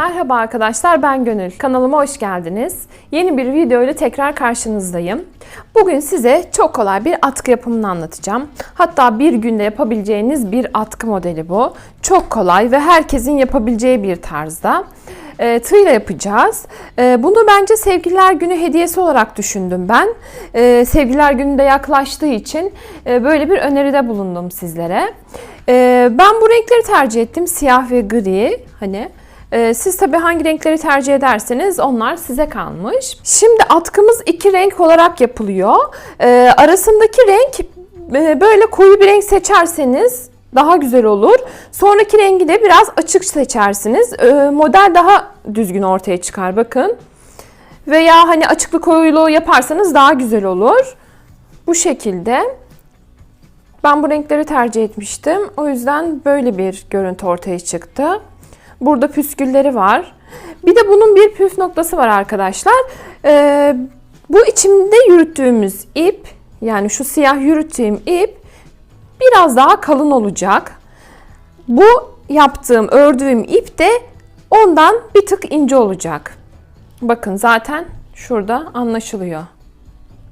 Merhaba arkadaşlar ben Gönül. Kanalıma hoş geldiniz. Yeni bir video ile tekrar karşınızdayım. Bugün size çok kolay bir atkı yapımını anlatacağım. Hatta bir günde yapabileceğiniz bir atkı modeli bu. Çok kolay ve herkesin yapabileceği bir tarzda. E, tığla yapacağız. E, bunu bence Sevgililer Günü hediyesi olarak düşündüm ben. E, Sevgililer Günü de yaklaştığı için e, böyle bir öneride bulundum sizlere. E, ben bu renkleri tercih ettim. Siyah ve gri. Hani ee, siz tabii hangi renkleri tercih ederseniz onlar size kalmış. Şimdi atkımız iki renk olarak yapılıyor. Ee, arasındaki renk e, böyle koyu bir renk seçerseniz daha güzel olur. Sonraki rengi de biraz açık seçersiniz. Ee, model daha düzgün ortaya çıkar bakın. Veya hani açıklı koyuluğu yaparsanız daha güzel olur. Bu şekilde. Ben bu renkleri tercih etmiştim. O yüzden böyle bir görüntü ortaya çıktı. Burada püskülleri var. Bir de bunun bir püf noktası var arkadaşlar. Ee, bu içimde yürüttüğümüz ip yani şu siyah yürüttüğüm ip biraz daha kalın olacak. Bu yaptığım ördüğüm ip de ondan bir tık ince olacak. Bakın zaten şurada anlaşılıyor.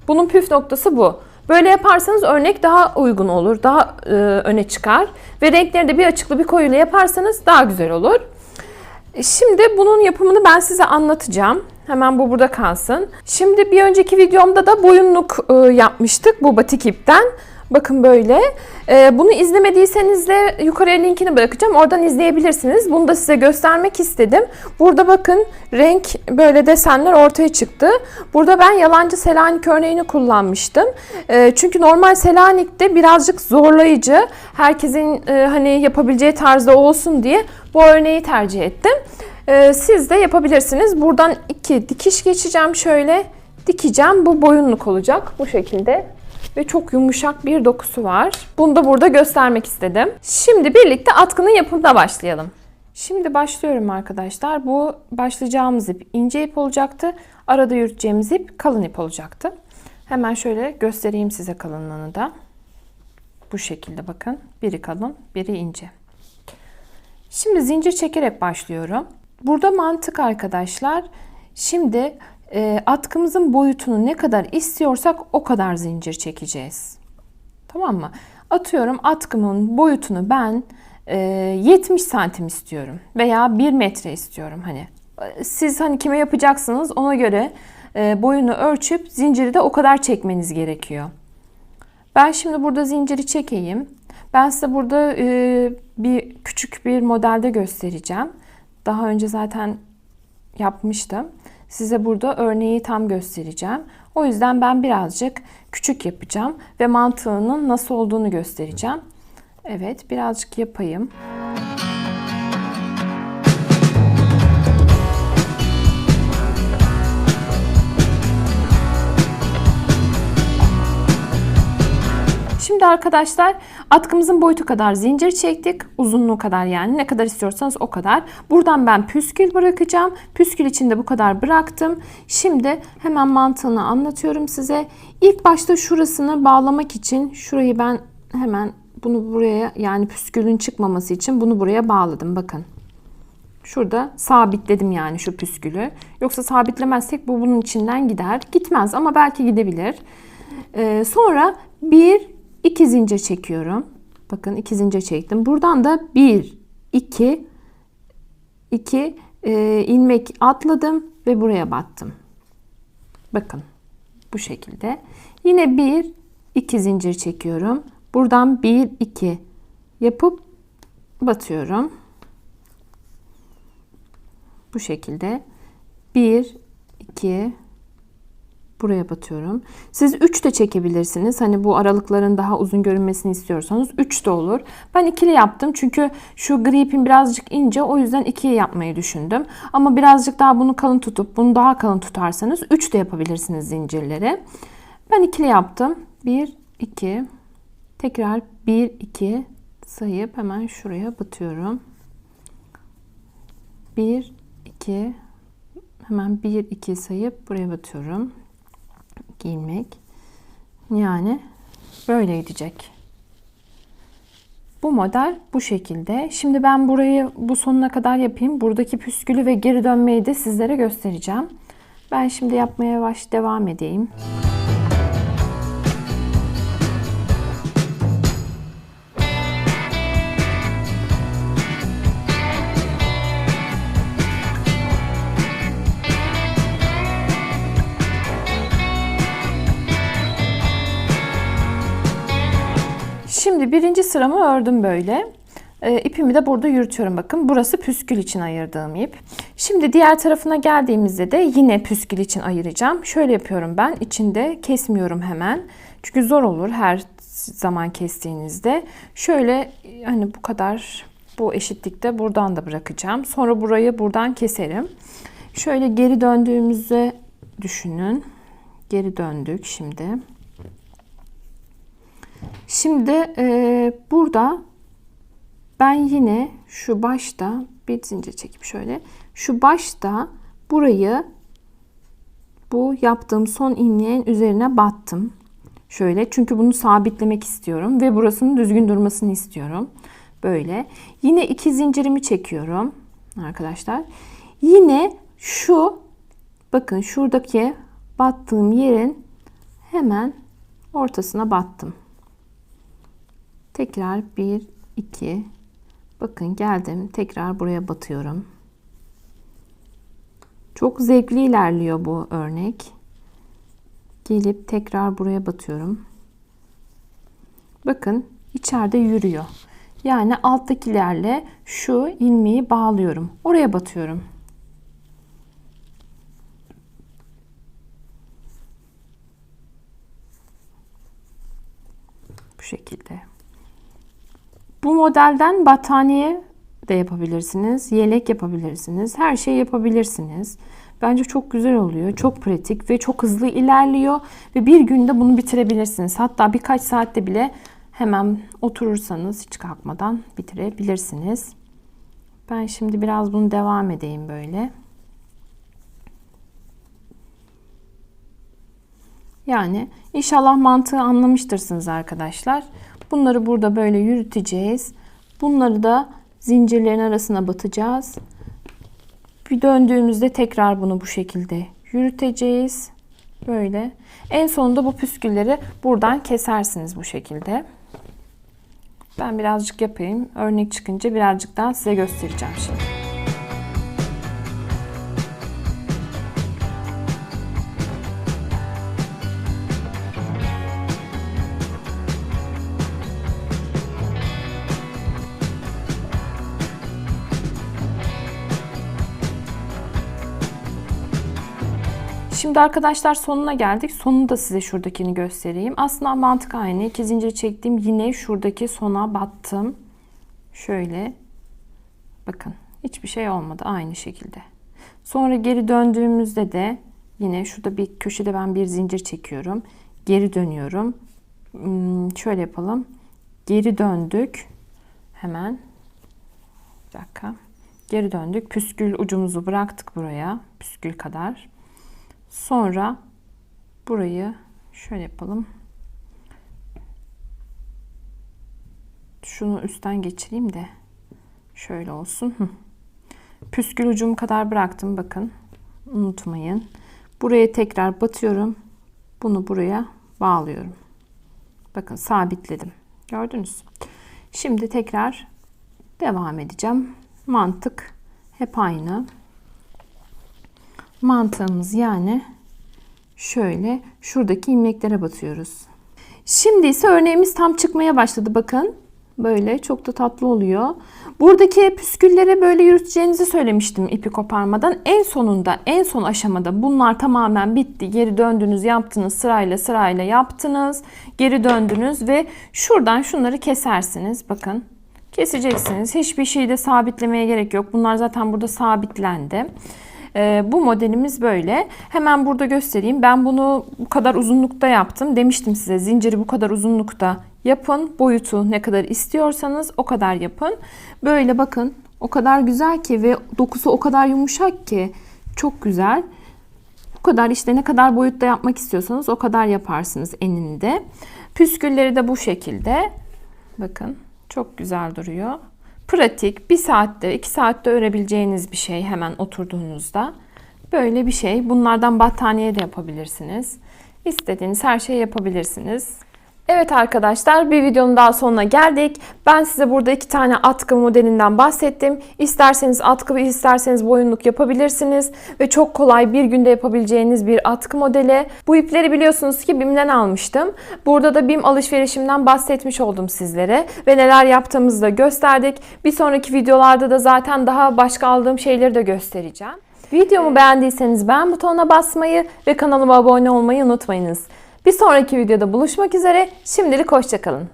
Bunun püf noktası bu. Böyle yaparsanız örnek daha uygun olur, daha e, öne çıkar ve renkleri de bir açıklı bir koyuyla yaparsanız daha güzel olur. Şimdi bunun yapımını ben size anlatacağım. Hemen bu burada kalsın. Şimdi bir önceki videomda da boyunluk e, yapmıştık bu batik ipten. Bakın böyle. E, bunu izlemediyseniz de yukarıya linkini bırakacağım. Oradan izleyebilirsiniz. Bunu da size göstermek istedim. Burada bakın renk böyle desenler ortaya çıktı. Burada ben yalancı Selanik örneğini kullanmıştım. E, çünkü normal Selanik'te birazcık zorlayıcı. Herkesin hani yapabileceği tarzda olsun diye bu örneği tercih ettim. Siz de yapabilirsiniz. Buradan iki dikiş geçeceğim şöyle. Dikeceğim. Bu boyunluk olacak. Bu şekilde ve çok yumuşak bir dokusu var. Bunu da burada göstermek istedim. Şimdi birlikte atkının yapımına başlayalım. Şimdi başlıyorum arkadaşlar. Bu başlayacağımız ip ince ip olacaktı. Arada yürüteceğimiz ip kalın ip olacaktı. Hemen şöyle göstereyim size kalınlığını da. Bu şekilde bakın. Biri kalın, biri ince. Şimdi zincir çekerek başlıyorum. Burada mantık arkadaşlar. Şimdi e, atkımızın boyutunu ne kadar istiyorsak o kadar zincir çekeceğiz. Tamam mı? Atıyorum atkımın boyutunu ben e, 70 santim istiyorum veya 1 metre istiyorum hani. Siz hani kime yapacaksınız ona göre e, boyunu ölçüp zinciri de o kadar çekmeniz gerekiyor. Ben şimdi burada zinciri çekeyim. Ben size burada e, bir küçük bir modelde göstereceğim. Daha önce zaten yapmıştım. Size burada örneği tam göstereceğim. O yüzden ben birazcık küçük yapacağım ve mantığının nasıl olduğunu göstereceğim. Evet, birazcık yapayım. Şimdi arkadaşlar atkımızın boyutu kadar zincir çektik. Uzunluğu kadar yani ne kadar istiyorsanız o kadar. Buradan ben püskül bırakacağım. Püskül içinde bu kadar bıraktım. Şimdi hemen mantığını anlatıyorum size. İlk başta şurasını bağlamak için şurayı ben hemen bunu buraya yani püskülün çıkmaması için bunu buraya bağladım. Bakın. Şurada sabitledim yani şu püskülü. Yoksa sabitlemezsek bu bunun içinden gider. Gitmez ama belki gidebilir. Ee, sonra bir 2 zincir çekiyorum. Bakın 2 zincir çektim. Buradan da 1 2 2 e, ilmek atladım ve buraya battım. Bakın bu şekilde. Yine 1 2 zincir çekiyorum. Buradan 1 2 yapıp batıyorum. Bu şekilde 1 2 buraya batıyorum. Siz 3 de çekebilirsiniz. Hani bu aralıkların daha uzun görünmesini istiyorsanız 3 de olur. Ben ikili yaptım çünkü şu gri ipim birazcık ince o yüzden 2'yi yapmayı düşündüm. Ama birazcık daha bunu kalın tutup bunu daha kalın tutarsanız 3 de yapabilirsiniz zincirleri. Ben ikili yaptım. 1 2 tekrar 1 2 sayıp hemen şuraya batıyorum. 1 2 hemen 1 2 sayıp buraya batıyorum ilmek. Yani böyle gidecek. Bu model bu şekilde. Şimdi ben burayı bu sonuna kadar yapayım. Buradaki püskülü ve geri dönmeyi de sizlere göstereceğim. Ben şimdi yapmaya yavaş devam edeyim. Birinci sıramı ördüm böyle. E, ipimi de burada yürütüyorum bakın. Burası püskül için ayırdığım ip. Şimdi diğer tarafına geldiğimizde de yine püskül için ayıracağım. Şöyle yapıyorum ben. İçinde kesmiyorum hemen. Çünkü zor olur her zaman kestiğinizde. Şöyle hani bu kadar bu eşitlikte buradan da bırakacağım. Sonra burayı buradan keserim. Şöyle geri döndüğümüzde düşünün. Geri döndük şimdi. Şimdi e, burada ben yine şu başta bir zincir çekip şöyle şu başta burayı bu yaptığım son ilmeğin üzerine battım. Şöyle çünkü bunu sabitlemek istiyorum ve burasının düzgün durmasını istiyorum. Böyle. Yine iki zincirimi çekiyorum arkadaşlar. Yine şu bakın şuradaki battığım yerin hemen ortasına battım. Tekrar 1 2 bakın geldim tekrar buraya batıyorum. Çok zevkli ilerliyor bu örnek. Gelip tekrar buraya batıyorum. Bakın içeride yürüyor. Yani alttakilerle şu ilmeği bağlıyorum. Oraya batıyorum. Bu şekilde. Bu modelden battaniye de yapabilirsiniz. Yelek yapabilirsiniz. Her şey yapabilirsiniz. Bence çok güzel oluyor. Çok pratik ve çok hızlı ilerliyor. Ve bir günde bunu bitirebilirsiniz. Hatta birkaç saatte bile hemen oturursanız hiç kalkmadan bitirebilirsiniz. Ben şimdi biraz bunu devam edeyim böyle. Yani inşallah mantığı anlamıştırsınız arkadaşlar. Bunları burada böyle yürüteceğiz. Bunları da zincirlerin arasına batacağız. Bir döndüğümüzde tekrar bunu bu şekilde yürüteceğiz. Böyle. En sonunda bu püskülleri buradan kesersiniz bu şekilde. Ben birazcık yapayım. Örnek çıkınca birazcık daha size göstereceğim şimdi. Şimdi arkadaşlar sonuna geldik. Sonunu da size şuradakini göstereyim. Aslında mantık aynı. İki zincir çektim. Yine şuradaki sona battım. Şöyle. Bakın. Hiçbir şey olmadı. Aynı şekilde. Sonra geri döndüğümüzde de yine şurada bir köşede ben bir zincir çekiyorum. Geri dönüyorum. Hmm, şöyle yapalım. Geri döndük. Hemen. Bir dakika. Geri döndük. Püskül ucumuzu bıraktık buraya. Püskül kadar. Sonra burayı şöyle yapalım. Şunu üstten geçireyim de şöyle olsun. Püskül ucum kadar bıraktım bakın. Unutmayın. Buraya tekrar batıyorum. Bunu buraya bağlıyorum. Bakın sabitledim. Gördünüz. Şimdi tekrar devam edeceğim. Mantık hep aynı mantığımız yani şöyle şuradaki ilmeklere batıyoruz. Şimdi ise örneğimiz tam çıkmaya başladı bakın. Böyle çok da tatlı oluyor. Buradaki püskülleri böyle yürüteceğinizi söylemiştim ipi koparmadan. En sonunda, en son aşamada bunlar tamamen bitti. Geri döndünüz, yaptınız, sırayla sırayla yaptınız. Geri döndünüz ve şuradan şunları kesersiniz. Bakın keseceksiniz. Hiçbir şeyi de sabitlemeye gerek yok. Bunlar zaten burada sabitlendi. E, bu modelimiz böyle. Hemen burada göstereyim. Ben bunu bu kadar uzunlukta yaptım. Demiştim size zinciri bu kadar uzunlukta yapın. Boyutu ne kadar istiyorsanız o kadar yapın. Böyle bakın o kadar güzel ki ve dokusu o kadar yumuşak ki çok güzel. Bu kadar işte ne kadar boyutta yapmak istiyorsanız o kadar yaparsınız eninde. Püskülleri de bu şekilde. Bakın Çok güzel duruyor. Pratik, bir saatte, iki saatte örebileceğiniz bir şey hemen oturduğunuzda. Böyle bir şey. Bunlardan battaniye de yapabilirsiniz. İstediğiniz her şeyi yapabilirsiniz. Evet arkadaşlar bir videonun daha sonuna geldik. Ben size burada iki tane atkı modelinden bahsettim. İsterseniz atkı ve isterseniz boyunluk yapabilirsiniz. Ve çok kolay bir günde yapabileceğiniz bir atkı modeli. Bu ipleri biliyorsunuz ki BİM'den almıştım. Burada da BİM alışverişimden bahsetmiş oldum sizlere. Ve neler yaptığımızı da gösterdik. Bir sonraki videolarda da zaten daha başka aldığım şeyleri de göstereceğim. Videomu beğendiyseniz beğen butonuna basmayı ve kanalıma abone olmayı unutmayınız. Bir sonraki videoda buluşmak üzere. Şimdilik hoşçakalın.